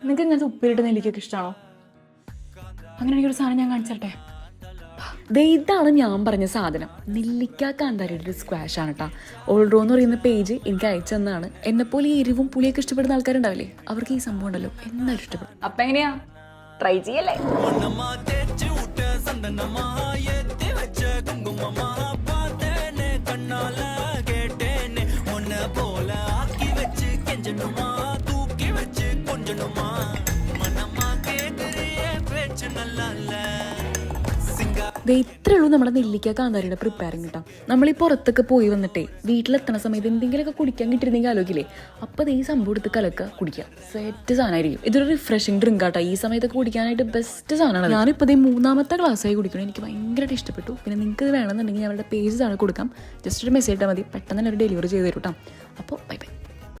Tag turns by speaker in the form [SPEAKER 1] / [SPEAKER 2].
[SPEAKER 1] നിങ്ങൾക്ക് ഇങ്ങനത്തെ ഉപ്പിലിട്ട് നെല്ലിക്കൊക്കെ ഇഷ്ടമാണോ അങ്ങനെ എനിക്കൊരു സാധനം ഞാൻ കാണിച്ചരട്ടെ. ദേ ഇതാണ് ഞാൻ പറഞ്ഞ സാധനം. നെല്ലിക്കാക്ക കാന്താരിയുടെ ഒരു സ്ക്വാഷ് ആണ് കേട്ടോ ഓൾഡ്രോ എന്ന് പറയുന്ന പേജ് എനിക്ക് അയച്ചു തന്നാണ്. എന്നെപ്പോലെ ഈ എരിവും പുളിയൊക്കെ ഇഷ്ടപ്പെടുന്ന ആൾക്കാരുണ്ടാവില്ലേ? അവർക്ക് ഈ സംഭവം ഉണ്ടല്ലോ. എന്നാലും ഇഷ്ടപ്പെടും. അപ്പൊ എങ്ങനെയാ? ട്രൈ ചെയ്യല്ലേ?
[SPEAKER 2] കണ്ണാല കേട്ടേനെ പോലെ ആക്കി വെച്ച് கொஞ்சணுமா மனமா கேக்குறியே பேச்சு நல்லா இல்ல சிங்கா
[SPEAKER 1] ദേ ഇത്രേ ഉള്ളൂ നമ്മുടെ നെല്ലിക്ക കാന്താരിയുടെ പ്രിപ്പയറിങ് കിട്ടാം നമ്മൾ ഈ പുറത്തൊക്കെ പോയി വന്നിട്ടേ വീട്ടിലെത്തണ സമയത്ത് എന്തെങ്കിലുമൊക്കെ കുടിക്കാൻ കിട്ടിയിരുന്നെങ്കിൽ ആലോചിക്കില്ലേ അപ്പോൾ അത് ഈ സംഭവം എടുത്ത് കലക്കുക കുടിക്കുക സെറ്റ് സാധനമായിരിക്കും ഇതൊരു റിഫ്രഷിങ് ഡ്രിങ്ക് ആട്ടോ ഈ സമയത്തൊക്കെ കുടിക്കാനായിട്ട് ബെസ്റ്റ് സാധനമാണ് ഞാനിപ്പോൾ ഈ മൂന്നാമത്തെ ഗ്ലാസ്സായി കുടിക്കണം എനിക്ക് ഭയങ്കരമായിട്ട് ഇഷ്ടപ്പെട്ടു പിന്നെ നിങ്ങൾക്ക് ഇത് വേണമെന്നുണ്ടെങ്കിൽ ഞാൻ അവരുടെ പേജ് ആണ് കൊടുക്കാം ജസ്റ്റ് ഒരു മെസ്സേജ് ഇട്ടാൽ മതി പെട്ടെന്ന് തന്നെ അവർ ഡെലിവറി ചെയ്ത് തരും കേട്ടോ അപ്പോൾ ബൈ ബൈ